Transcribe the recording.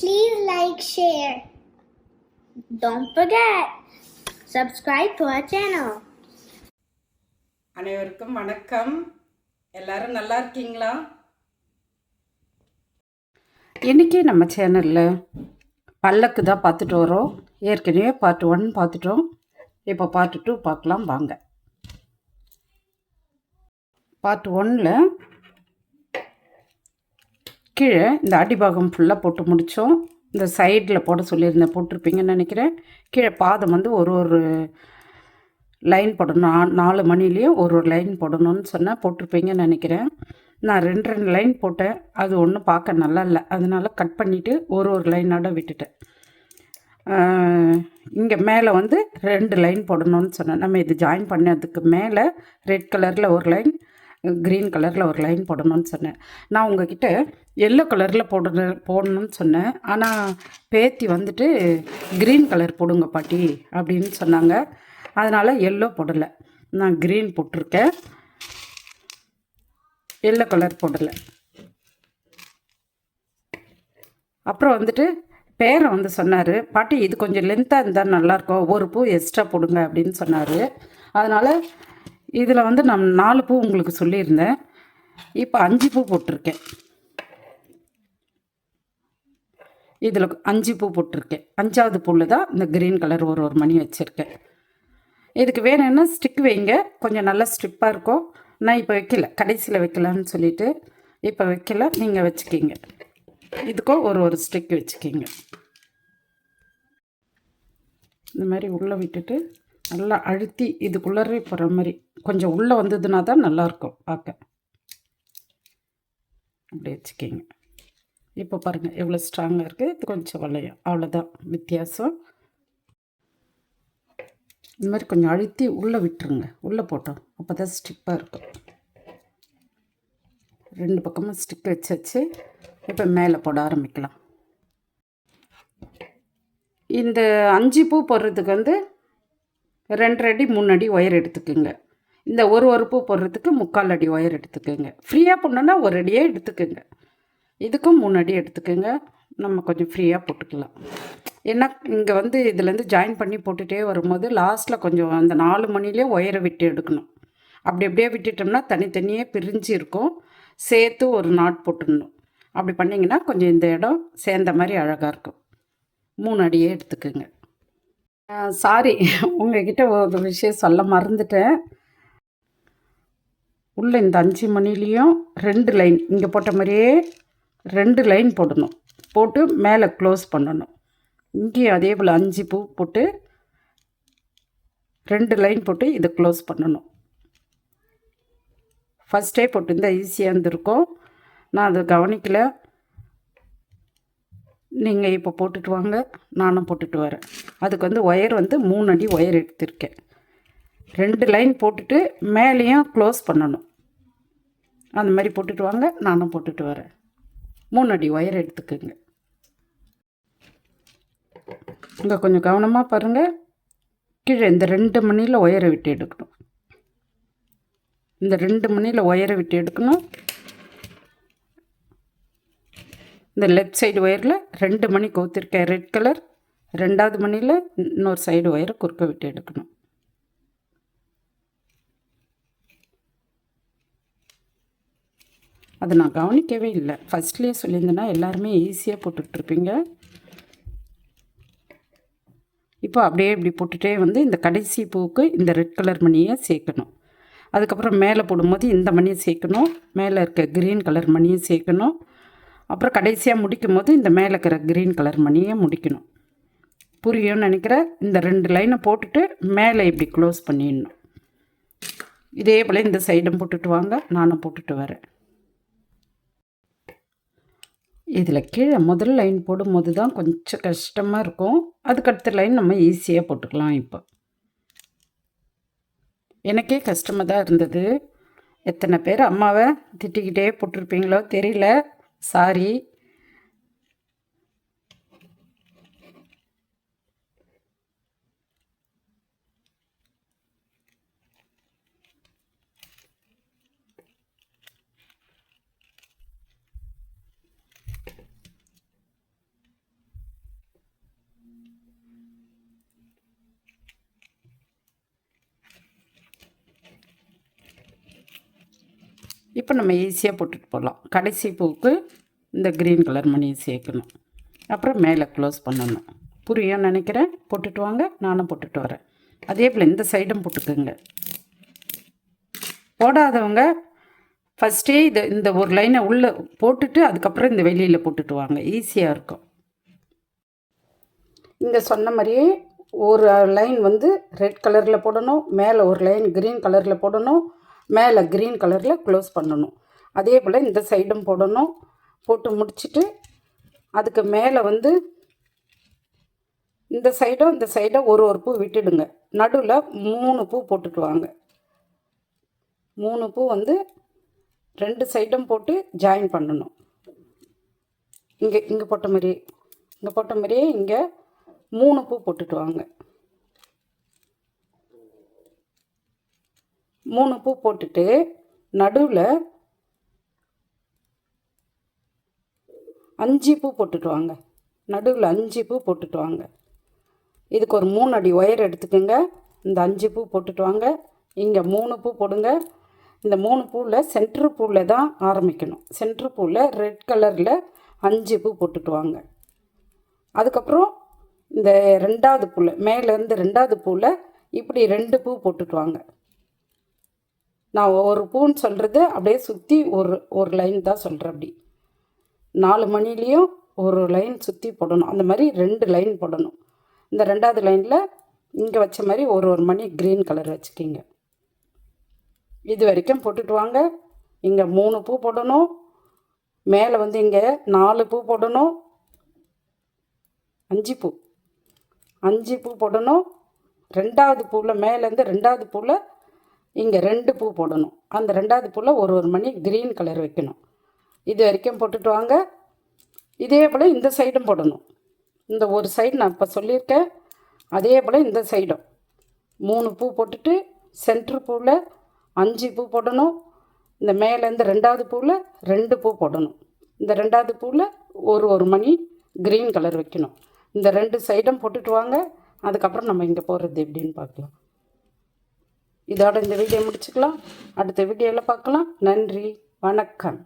Please like, share. Don't forget, subscribe to our channel. அனைவருக்கும் வணக்கம். எல்லாரும் நல்லா இருக்கீங்களா? இன்றைக்கி நம்ம சேனலில் பல்லக்கு தான் பார்த்துட்டு வரோம். ஏற்கனவே பார்ட் ஒன் பார்த்துட்டோம். இப்போ பார்ட் டூ பார்க்கலாம் வாங்க. பார்ட் ஒன்னில் கீழே இந்த அடிபாகம் ஃபுல்லாக போட்டு முடித்தோம் இந்த சைடில் போட சொல்லியிருந்தேன் போட்டிருப்பீங்கன்னு நினைக்கிறேன். கீழே பாதம் வந்து ஒரு ஒரு லைன் போடணும். நாலு மணிலேயும் ஒரு ஒரு லைன் போடணும்னு சொன்னால் போட்டிருப்பீங்கன்னு நினைக்கிறேன். நான் ரெண்டு ரெண்டு லைன் போட்டேன். அது ஒன்றும் பார்க்க நல்லா இல்லை. அதனால கட் பண்ணிவிட்டு ஒரு ஒரு லைனோட விட்டுட்டேன். இங்கே மேலே வந்து ரெண்டு லைன் போடணும்னு சொன்னேன். நம்ம இது ஜாயின் பண்ணதுக்கு மேலே ரெட் கலரில் ஒரு லைன் க்ரீன் கலரில் ஒரு லைன் போடணும்னு சொன்னேன். நான் உங்ககிட்ட எல்லோ கலரில் போடணும் போடணும்னு சொன்னேன். ஆனால் பேத்தி வந்துட்டு க்ரீன் கலர் போடுங்க பாட்டி அப்படின்னு சொன்னாங்க. அதனால் எல்லோ போடலை. நான் க்ரீன் போட்டிருக்கேன். எல்லோ கலர் போடலை. அப்புறம் வந்துட்டு பேரை வந்து சொன்னார் பாட்டி இது கொஞ்சம் லென்த்தாக இருந்தால் நல்லாயிருக்கும் ஒரு பூ எக்ஸ்ட்ரா போடுங்க அப்படின்னு சொன்னார். அதனால் இதில் வந்து நான் நாலு பூ உங்களுக்கு சொல்லியிருந்தேன். இப்போ அஞ்சு பூ போட்டிருக்கேன். இதில் அஞ்சு பூ போட்டிருக்கேன். அஞ்சாவது பூவில் தான் இந்த க்ரீன் கலர் ஒரு ஒரு மணி வச்சுருக்கேன். இதுக்கு வேணும்னா ஸ்டிக் வைங்க. கொஞ்சம் நல்லா ஸ்டிப்பாக இருக்கும். நான் இப்போ வைக்கல. கடைசியில் வைக்கலான்னு சொல்லிட்டு இப்போ வைக்கல. நீங்கள் வச்சுக்கிங்க. இதுக்கும் ஒரு ஒரு ஸ்டிக் வச்சுக்கிங்க. இந்த மாதிரி உள்ளே விட்டுட்டு நல்லா அழுத்தி இதுக்குள்ளே போகிற மாதிரி. கொஞ்சம் உள்ளே வந்ததுன்னா தான் நல்லாயிருக்கும் பார்க்க. அப்படி வச்சுக்கிங்க. இப்போ பாருங்கள் எவ்வளோ ஸ்ட்ராங்காக இருக்குது இது கொஞ்சம் வளையும். அவ்வளோதான் வித்தியாசம். இந்த மாதிரி கொஞ்சம் அழுத்தி உள்ளே விட்டுருங்க. உள்ளே போட்டோம். அப்போ தான் ஸ்டிப்பாக இருக்கும். ரெண்டு பக்கமும் ஸ்டிக் வச்சு இப்போ மேலே போட ஆரம்பிக்கலாம். இந்த அஞ்சு பூ போடுறதுக்கு வந்து ரெண்டரை அடி மூணு அடி ஒயர் எடுத்துக்கோங்க. இந்த ஒரு ஒரு பூ போடுறதுக்கு முக்கால் அடி ஒயர் எடுத்துக்கோங்க. ஃப்ரீயாக போடணுன்னா ஒரு அடியே எடுத்துக்கோங்க. இதுக்கும் மூணு அடி எடுத்துக்கோங்க. நம்ம கொஞ்சம் ஃப்ரீயாக போட்டுக்கலாம். ஏன்னா இங்கே வந்து இதுலேருந்து ஜாயின் பண்ணி போட்டுகிட்டே வரும்போது லாஸ்ட்டில் கொஞ்சம் அந்த நாலு மணிலே ஒயரை விட்டு எடுக்கணும். அப்படி அப்படியே விட்டுட்டோம்னா தனித்தனியே பிரிஞ்சு இருக்கும். சேர்த்து ஒரு நாட் போட்டுடணும். அப்படி பண்ணிங்கன்னா கொஞ்சம் இந்த இடம் சேர்ந்த மாதிரி அழகாக இருக்கும். மூணு அடியே எடுத்துக்கோங்க. சாரி உங்ககிட்ட ஒரு விஷயம் சொல்ல மறந்துட்டேன். உள்ள இந்த அஞ்சு மணிலேயும் ரெண்டு லைன் இங்கே போட்ட மாதிரியே ரெண்டு லைன் போடணும். போட்டு மேலே க்ளோஸ் பண்ணணும். இங்கேயும் அதே போல் அஞ்சு பூ போட்டு ரெண்டு லைன் போட்டு இதை க்ளோஸ் பண்ணணும். ஃபஸ்ட்டே போட்டிருந்தா ஈஸியாக இருந்திருக்கும். நான் அதை கவனிக்கலை. நீங்கள் இப்போ போட்டுட்டு வாங்க நானும் போட்டுட்டு வரேன். அதுக்கு வந்து ஒயர் வந்து மூணு அடி ஒயர் எடுத்திருக்கேன். ரெண்டு லைன் போட்டுட்டு மேலேயும் க்ளோஸ் பண்ணணும். அந்த மாதிரி போட்டுட்டு வாங்க நானும் போட்டுட்டு வரேன். மூணு அடி ஒயர் எடுத்துக்கோங்க. இங்கே கொஞ்சம் கவனமாக பாருங்கள் கீழே இந்த ரெண்டு மணியில் ஒயரை விட்டு எடுக்கணும். இந்த ரெண்டு மணியில் ஒயரை விட்டு எடுக்கணும். இந்த லெஃப்ட் சைடு ஒயரில் ரெண்டு மணி கோத்திருக்கேன். ரெட் கலர் ரெண்டாவது மணியில் இன்னொரு சைடு ஒயரை குறுக்க விட்டு எடுக்கணும். அதை நான் கவனிக்கவே இல்லை. ஃபஸ்ட்லேயே சொல்லியிருந்தேன்னா எல்லாருமே ஈஸியாக போட்டுட்ருப்பீங்க இப்போ அப்படியே இப்படி போட்டுகிட்டே வந்து இந்த கடைசி பூவுக்கு இந்த ரெட் கலர் மணியை சேர்க்கணும். அதுக்கப்புறம் மேலே போடும்போது இந்த மணியை சேர்க்கணும். மேலே இருக்க க்ரீன் கலர் மணியை சேர்க்கணும். அப்புறம் கடைசியாக முடிக்கும் போது இந்த மேலே இருக்கிற க்ரீன் கலர் மணியை முடிக்கணும். புரியும்னு நினைக்கிறேன் இந்த ரெண்டு லைனை போட்டுட்டு மேலே இப்படி க்ளோஸ் பண்ணிடணும். இதே போல் இந்த சைடும் போட்டுட்டு வாங்க நானும் போட்டுட்டு வரேன். இதில் கீழே முதல் லைன் போடும்போது தான் கொஞ்சம் கஷ்டமாக இருக்கும். அதுக்கடுத்த லைன் நம்ம ஈஸியாக போட்டுக்கலாம் இப்போ. எனக்கே கஷ்டமாக தான் இருந்தது. எத்தனை பேர் அம்மாவை திட்டிக்கிட்டே போட்டிருப்பீங்களோ தெரியல. சாரி. இப்போ நம்ம ஈஸியாக போட்டுட்டு போகலாம். கடைசி பூக்கு இந்த க்ரீன் கலர் மணியை சேர்க்கணும். அப்புறம் மேலே க்ளோஸ் பண்ணணும். புரியும் நினைக்கிறேன். போட்டுட்டு வாங்க. நானும் போட்டுட்டு வரேன். அதே போல் இந்த சைடும் போட்டுக்கோங்க. போடாதவங்க ஃபஸ்ட்டே இது இந்த ஒரு லைனை உள்ளே போட்டுட்டு அதுக்கப்புறம் இந்த வெளியில் போட்டுட்டு வாங்க. ஈஸியாக இருக்கும். இங்கே சொன்ன மாதிரியே ஒரு லைன் வந்து ரெட் கலரில் போடணும். மேலே ஒரு லைன் க்ரீன் கலரில் போடணும். மேலே க்ரீன் கலரில் க்ளோஸ் பண்ணணும். அதே போல் இந்த சைடும் போடணும். போட்டு முடிச்சுட்டு அதுக்கு மேலே வந்து இந்த சைடும் இந்த சைடும் ஒரு ஒரு பூ விட்டுடுங்க. நடுவில் மூணு பூ போட்டுட்டு வாங்க மூணு பூ வந்து ரெண்டு சைடும் போட்டு ஜாயின் பண்ணணும். இங்கே இங்கே போட்ட மாதிரியே இங்கே போட்ட மாதிரியே இங்கே மூணு பூ போட்டுட்டு வாங்க மூணு பூ போட்டுட்டு நடுவில் அஞ்சு பூ போட்டுட்டு வாங்க நடுவில் அஞ்சு பூ போட்டுட்டு வாங்க இதுக்கு ஒரு மூணு அடி ஒயர் எடுத்துக்கோங்க. இந்த அஞ்சு பூ போட்டுட்டு வாங்க இங்கே மூணு பூ போடுங்க. இந்த மூணு பூவில் சென்ட்ரு பூவில் தான் ஆரம்பிக்கணும். சென்ட்ரு பூவில் ரெட் கலரில் அஞ்சு பூ போட்டுட்டு வாங்க அதுக்கப்புறம் இந்த ரெண்டாவது பூவில் மேலேருந்து ரெண்டாவது பூவில் இப்படி ரெண்டு பூ போட்டுட்டு வாங்க நான் ஒரு பூன்னு சொல்கிறது அப்படியே சுற்றி ஒரு ஒரு லைன் தான் சொல்கிறேன் அப்படி. நாலு மணிலேயும் ஒரு லைன் சுற்றி போடணும். அந்த மாதிரி ரெண்டு லைன் போடணும். இந்த ரெண்டாவது லைனில் இங்கே வச்ச மாதிரி ஒரு ஒரு மணி க்ரீன் கலர் வச்சுக்கிங்க. இது வரைக்கும் போட்டுட்டு வாங்க. இங்கே மூணு பூ போடணும். மேலே வந்து இங்கே நாலு பூ போடணும். அஞ்சு பூ. அஞ்சு பூ போடணும். ரெண்டாவது பூவில் மேலேருந்து ரெண்டாவது பூவில் இங்கே ரெண்டு பூ போடணும். அந்த ரெண்டாவது பூவில் ஒரு ஒரு மணி க்ரீன் கலர் வைக்கணும். இது வரைக்கும் போட்டுட்டு வாங்க. இதே போல் இந்த சைடும் போடணும். இந்த ஒரு சைடு நான் இப்போ சொல்லியிருக்கேன். அதே போல் இந்த சைடும். மூணு பூ போட்டுட்டு சென்ட்ரு பூவில் அஞ்சு பூ போடணும். இந்த மேலேருந்து ரெண்டாவது பூவில் ரெண்டு பூ போடணும். இந்த ரெண்டாவது பூவில் ஒரு ஒரு மணி க்ரீன் கலர் வைக்கணும். இந்த ரெண்டு சைடும் போட்டுட்டு வாங்க. அதுக்கப்புறம் நம்ம இங்கே போகிறது எப்படின்னு பார்க்கலாம். இதோட இந்த வீடியோ முடிச்சுக்கலாம். அடுத்த வீடியோவில் பார்க்கலாம். நன்றி. வணக்கம்.